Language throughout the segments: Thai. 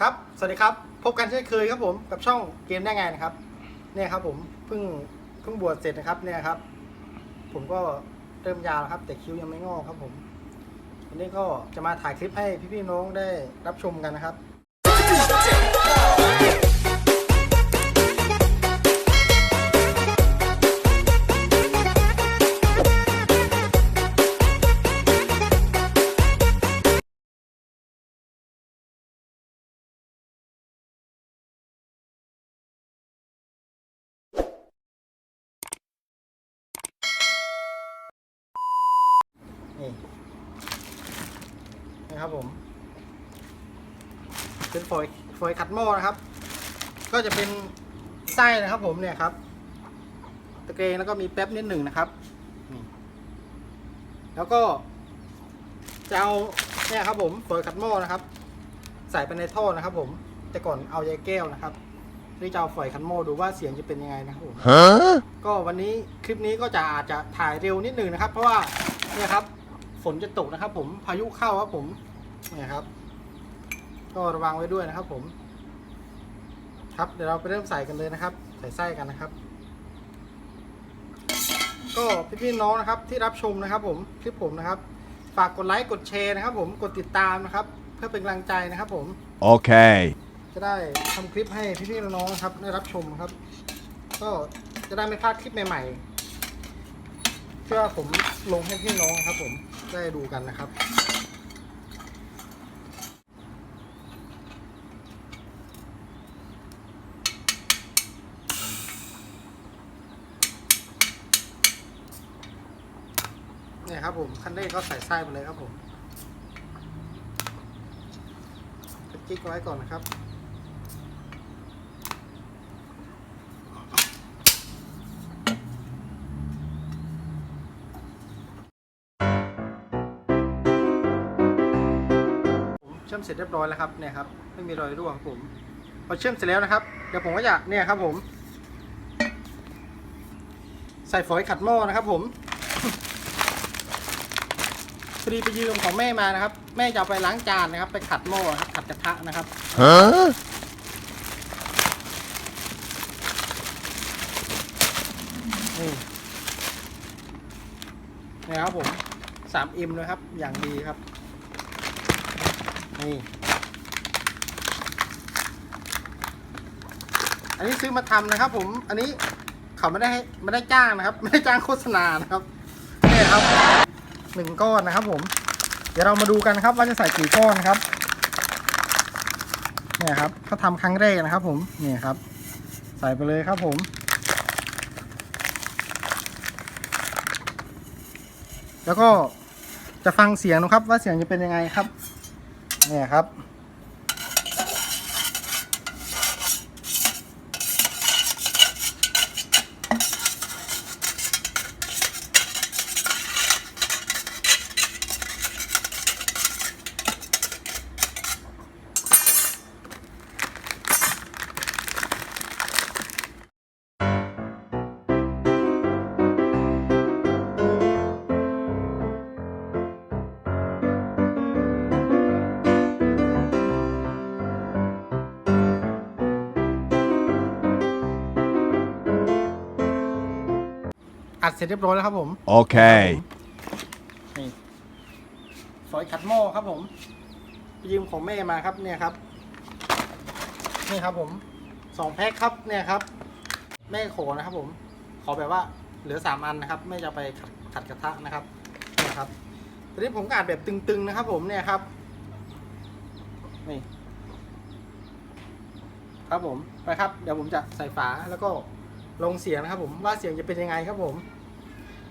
ครับ สวัสดีครับ พบกันเช่นเคยครับผมกับช่องเกมได้ไงนะครับ เนี่ยครับผมเพิ่งเพิ่งบวชเสร็จนะครับเนี่ยครับ ผมก็เริ่มยาวแล้วครับ แต่คิ้วยังไม่งอกครับผมวันนี้ก็จะมาถ่ายคลิปให้พี่ๆน้องได้รับชมกันนะครับ เป็นฝอยฝอยขัดหม้อนะครับ ก็จะเป็นไส้นะครับ ผมเนี่ยครับ ตะเกรงแล้วก็มีแป๊บนิดหนึ่งนะครับนี่แล้วก็จะเอาเนี่ยครับ ผมฝอยขัดหม้อนะครับ ใส่ไปในท่อนะครับ ผม แต่ก่อนเอายายแก้วนะครับนี่จะเอาฝอยขัดหม้อดูว่าเสียงจะเป็นยังไงนะครับผม Huh? ก็วันนี้คลิปนี้ก็จะอาจจะถ่ายเร็วนิดหนึ่งนะครับ เพราะว่าเนี่ยครับ ฝนจะตกนะครับ ผมพายุเข้าครับผมเนี่ยครับ ก็ระวังไว้ด้วยนะครับผม ครับเดี๋ยวเราไปเริ่มใส่กันเลยนะครับ ใส่ไส้กันนะครับ ก็พี่ๆน้องนะครับที่รับชมนะครับ ผมคลิปผมนะครับ ฝากกดไลค์กดแชร์นะครับ ผมกดติดตามนะครับ เพื่อเป็นกำลังใจนะครับ ผม Okay. จะได้ทำคลิปให้พี่ๆน้องๆนะครับ ได้รับชมครับ ก็จะได้ไม่พลาดคลิปใหม่ๆที่ว่าผมลงให้พี่น้องนะครับ ผมได้ดูกันนะครับ ครับผมคันเร่ก็ใส่ไส้ไปเลยครับผมจะกิ๊กไว้ก่อนนะครับผมเชื่อมเสร็จเรียบร้อยแล้วครับเนี่ยครับไม่มีรอยรั่วครับผมพอเชื่อมเสร็จแล้วนะครับ เดี๋ยวผมก็จะเนี่ยครับผม ใส่ฝอยขัดหม้อนะครับผม พอดีไปยืมของแม่มานะครับ แม่จะเอาไปล้างจานนะครับ ไปขัดหม้อครับขัดกระทะนะครับ Huh? นี่นี่ครับผมสามอิมเลยครับ อย่างดีครับ นี่ อันนี้ซื้อมาทำนะครับ ผม อันนี้เขาไม่ได้ให้ไม่ได้จ้างนะครับ ไม่ได้จ้างโฆษณานะครับนี่ครับ หนึ่งก้อนนะครับผมเดี๋ยวเรามาดูกันครับว่าจะใส่กี่ก้อนครับเนี่ยครับเขาทำครั้งแรกนะครับ ผมเนี่ยครับ ใส่ไปเลยครับผมแล้วก็จะฟังเสียงนะครับว่าเสียงจะเป็นยังไงครับ เนี่ยครับ อัดเสร็จเรียบร้อยแล้วครับผม Okay. นี่ฝอยขัดหม้อครับผมไปยืมของแม่มาครับเนี่ยครับ นี่ครับผมสองแพ็คครับเนี่ยครับ แม่ขอนะครับผม ขอแบบว่าเหลือสามอันนะครับแม่จะเอาไปขัดขัดกระทะนะครับเนี่ยครับตอนนี้ผมก็อัดแบบตึงๆนะครับ ผมเนี่ยครับนี่ครับผมไปครับ เดี๋ยวผมจะใส่ฝาแล้วก็ลงเสียงนะครับ ผมว่าเสียงจะเป็นยังไงครับผม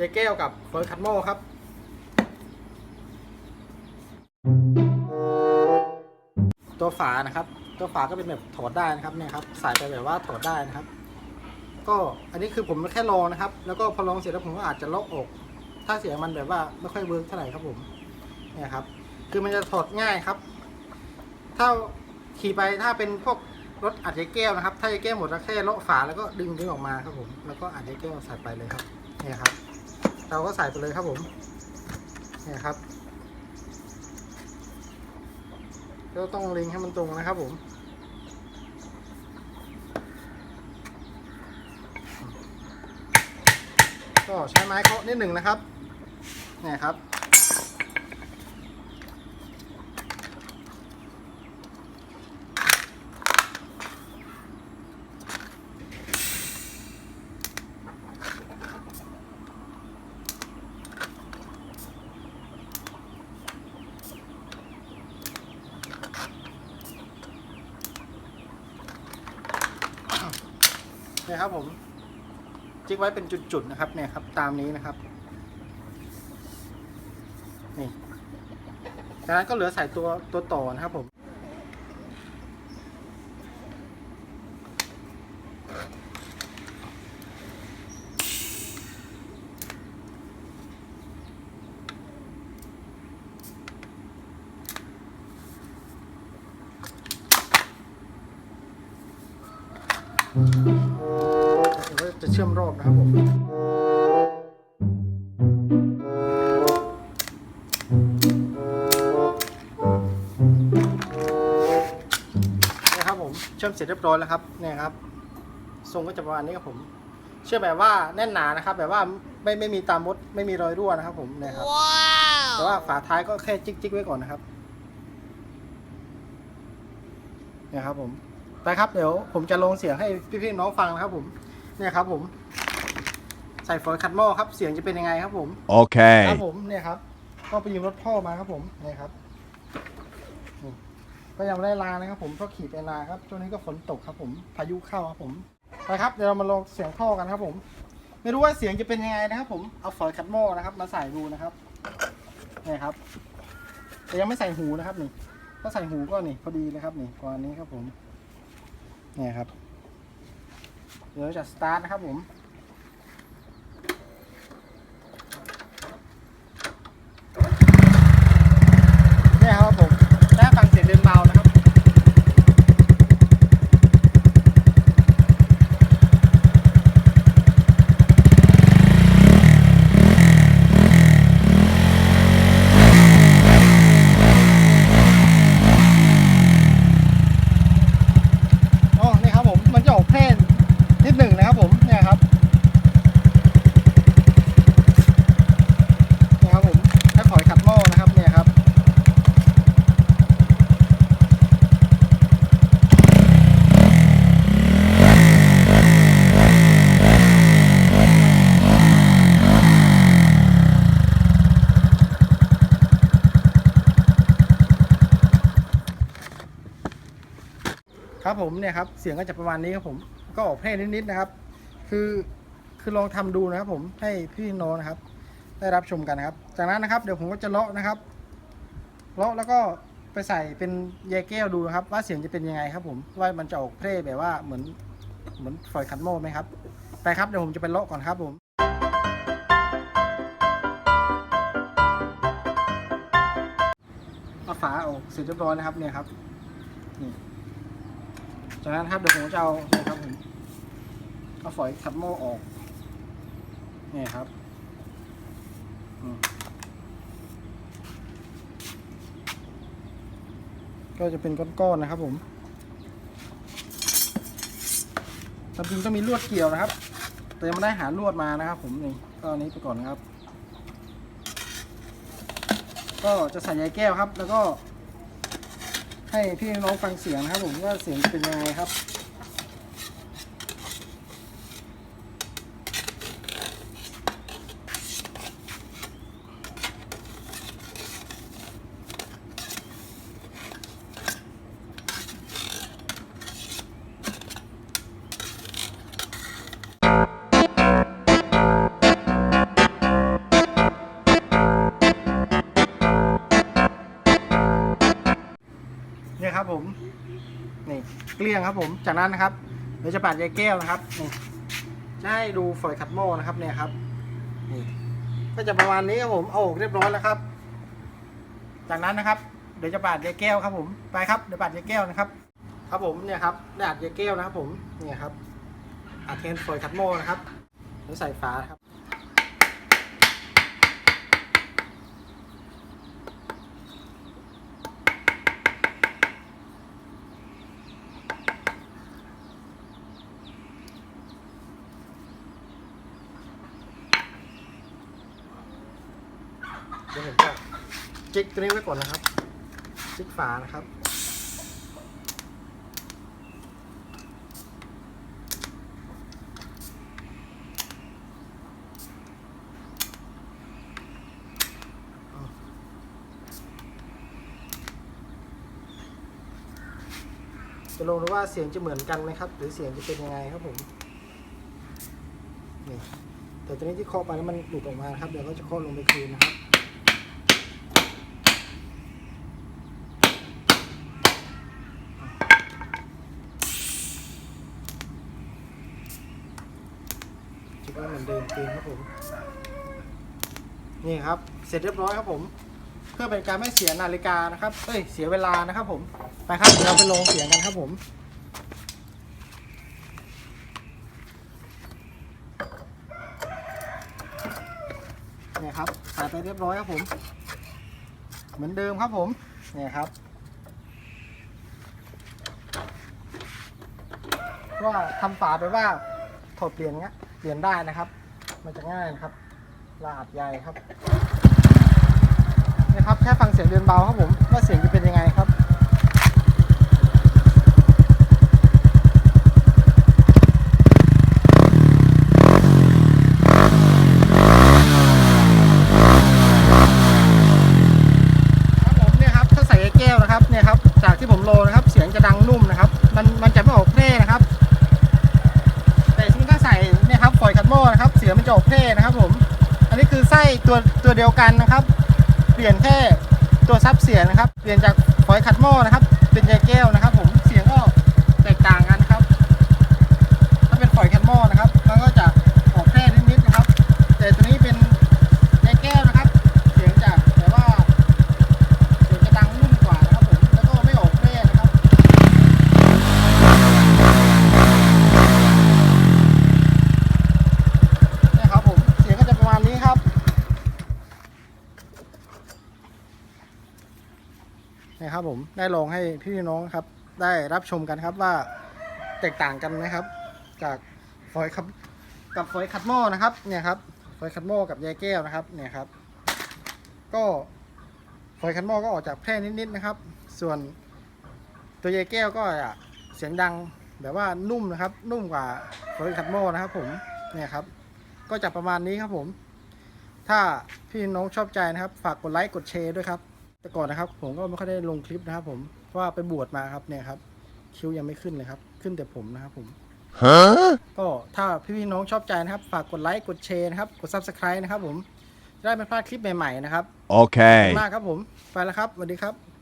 ยายแก้วกับเฟิร์สคัตโมครับตัวฝานะครับ ตัวฝาก็เป็นแบบถอดได้นะครับเนี่ยครับใส่ไปแบบว่าถอดได้นะครับ ก็อันนี้คือผมแค่ลองนะครับ แล้วก็พอลองเสร็จแล้วผมก็อาจจะลอกออก ถ้าเสียงมันแบบว่าไม่ค่อยเวิร์กเท่าไหร่ครับผมเนี่ยครับ คือมันจะถอดง่ายครับ ถ้าขี่ไปถ้าเป็นพวกรถอัดยาแก้วนะครับ ถ้ายาแก้วหมดแล้วแค่เลาะฝาแล้วก็ดึงดึงออกมาครับผม แล้วก็อัดยาแก้วใส่ไปเลยครับเนี่ยครับ เราก็ใส่ไปเลยครับผมเนี่ยครับก็ต้องเล็งให้มันตรงนะครับผมก็ใช้ไม้เคาะนิดหนึ่งนะครับเนี่ยครับ นี่ยครับผมจิ๊กไว้เป็นจุดๆนะครับเนี่ยครับ ตามนี้นะครับนี่จากนั้นก็เหลือใส่ตัวตัวต่อนะครับผมเดี๋ยว จะเชื่อมรอบนะครับผมนี่ครับผมเชื่อมเสร็จเรียบร้อยแล้วครับเนี่ยครับ ทรงก็จะประมาณนี้ครับผม เชื่อมแบบว่าแน่นหนานะครับ แบบว่าไม่ไม่มีตามมดไม่มีรอยรั่วนะครับ ผมเนี่ยครับแต่ว่าฝาท้ายก็แค่จิกจิกๆไว้ก่อนนะครับเนี่ยครับผมไปครับเดี๋ยวผมจะลงเสียงให้พี่ๆน้องฟังนะครับผม เนี่ยครับผมใส่ฝอยขัดหม้อครับ เสียงจะเป็นยังไงครับผมค Okay. รับผมเนี่ยครับก็ไปยืมรถพ่อมาครับผมเนี่ยครับนี่ก็ยังไม่ได้ลานะครับผมเพราะขี่ไปนาครับช่วงนี้ก็ฝนตกครับ ผมพายุเข้าครับผมไปครับเดี๋ยวเรามาลองเสียงท่อกันครับผม ไม่รู้ว่าเสียงจะเป็นยังไงนะครับ ผมเอาฝอยขัดหม้อนะครับ มาใส่ดูนะครับนี่ครับ แต่ยังไม่ใส่หูนะครับนี่ถ้าใส่หูก็นี่พอดีเลยครับนี่ประมาณนี้ครับผมเนี่ยครับ เดี๋ยวจะสตาร์ทนะครับผม เนี่ยครับผมได้ฟังเสียงเดินเบานะครับ อ๋อ นี่ครับผม มันจะออกเพลนนิดหนึ่งนะครับผม เนี่ยครับ นี่ครับผมถ้าขอยขัดหม้อนะครับ เนี่ยครับ ครับผมเนี่ยครับเสียงก็จะประมาณนี้ครับผมก็ออกเพลงนิดๆนะครับ คือคือลองทำดูนะครับผมให้พี่น้องนะครับ ได้รับชมกันนะครับ จากนั้นนะครับเดี๋ยวผมก็จะเลาะนะครับเลาะแล้วก็ไปใส่เป็นแยแก้วดูนะครับ ว่าเสียงจะเป็นยังไงครับ ผมว่ามันจะออกเพลงแบบว่าเหมือนเหมือนฝอยขันโม่ไหมครับไปครับเดี๋ยวผมจะไปเลาะก่อนครับผมเอาฝาออกเสร็จเรียบร้อยนะครับเนี่ยครับนี่ จากนั้นครับเดี๋ยวผมจะเอานี่ครับผมเอาฝอยขัดโม่ออกนี่ครับก็จะเป็นก้อนๆนะครับผมจริงๆต้องมีลวดเกี่ยวนะครับ แต่ยังไม่ได้หาลวดมานะครับ ผมนี่ก็อันนี้ไปก่อนนะครับ ก็จะใส่ใยแก้วครับ แล้วก็ ให้พี่น้องฟังเสียงนะครับผมว่าเสียงเป็นยังไงครับ นี่เกลี้ยงครับผมจากนั้นนะครับเดี๋ยวจะปาดใยแก้วนะครับนี่จะให้ดูฝอยขัดหม้อนะครับเนี่ยครับนี่ก็จะประมาณนี้ครับผมเอาออกเรียบร้อยแล้วครับ จากนั้นนะครับเดี๋ยวจะปาดใยแก้วครับผมไปครับเดี๋ยวปาดใยแก้วนะครับ ครับผมเนี่ยครับได้อัดใยแก้วนะครับผมเนี่ยครับอัดแทนฝอยขัดหม้อนะครับแล้วใส่ฝาครับ น จิกตัวนี้ไว้ก่อนนะครับ จิกฝานะครับ จะลองดูว่าเสียงจะเหมือนกันไหมครับ หรือเสียงจะเป็นยังไงครับผม นี่แต่ตอนนี้ที่เคาะไปแล้วมันหลุดออกมาครับ เดี๋ยวก็จะเคาะลงไปคืนนะครับ คิดว่าเหมือนเดิมคืนครับผม นี่ครับ เสร็จเรียบร้อยครับผม เพื่อเป็นการไม่เสียนาฬิกานะครับ เอ้ย เสียเวลานะครับผม ไปครับเดี๋ยวเราไปลงเสียงกันครับผมนี่ครับใส่ไปเรียบร้อยครับผม เหมือนเดิมครับผมนี่ครับว่าทำฝาไปว่าถอดเปลี่ยนเงี้ย ลี่ยนได้นะครับ มันจะง่ายนะครับลาดใหญ่ครับนะครับแค่ฟังเสียงเดินเบาครับผมว่าเสียงจะเป็นยังไงครับครับผมเนี่ยครับถ้าใส่แก้วนะครับเนี่ยครับจากที่ผมโลนะครับ เสียงจะดังนุ่มนะครับ มันมันจะไม่ออกเพลนะครับ แต่ที่ถ้าใส่เนี่ยครับฝอยคัดโม่นะครับ เสียงมันจะออกเพลนะครับ ผม อันนี้คือไส้ตัวตัวเดียวกันนะครับ เปลี่ยนแค่ตัว ซับเสียนะครับ เปลี่ยนจากฝอยขัดหม้อนะครับ เป็นยแก้วนะครับ ผมเสียงก็แตกต่างกันนะครับ ถ้าเป็นฝอยขัดหม้อนะครับมันก็จะออกแค่นิดๆนะครับ แต่ตัวนี้เป็นยาแก้วนะครับ เสียงจะแต่ว่าเสียงจะดังนุ่มกว่านะครับผมแล้วก็ไม่ออกแค่นะครับ เนี่ยครับผมเสียงก็จะประมาณนี้ครับ เนี่ยครับ ผมได้ลองให้พี่น้องครับ ได้รับชมกันครับว่าแตกต่างกันไหมครับ จากฟอยครับกับฟอยล์คัดหม้อนะครับ เนี่ยครับฟอยล์คัดหม้อกับยายแก้วนะครับ เนี่ยครับ ก็ฟอยล์คัดหม้อก็ออกจากแพร่นิดๆนะครับ ส่วนตัวยายแก้วก็จะเสียงดังแบบว่านุ่มนะครับ นุ่มกว่าฟอยล์คัดหม้อนะครับ ผมเนี่ยครับ ก็จะประมาณนี้ครับผม ถ้าพี่น้องชอบใจนะครับ ฝากกดไลค์กดแชร์ด้วยครับ แต่ก่อนนะครับ ผมก็ไม่ค่อยได้ลงคลิปนะครับ ผมเพราะว่าไปบวชมาครับเนี่ยครับ คิ้วยังไม่ขึ้นเลยครับ ขึ้นแต่ผมนะครับผม Huh? ก็ถ้าพี่ๆน้องชอบใจนะครับ ฝากกดไลค์กดแชร์นะครับ กด subscribe นะครับผม จะได้ไม่พลาดคลิปใหม่ๆนะครับขอบคุณ Okay. มากครับผม ไปแล้วครับสวัสดีครับ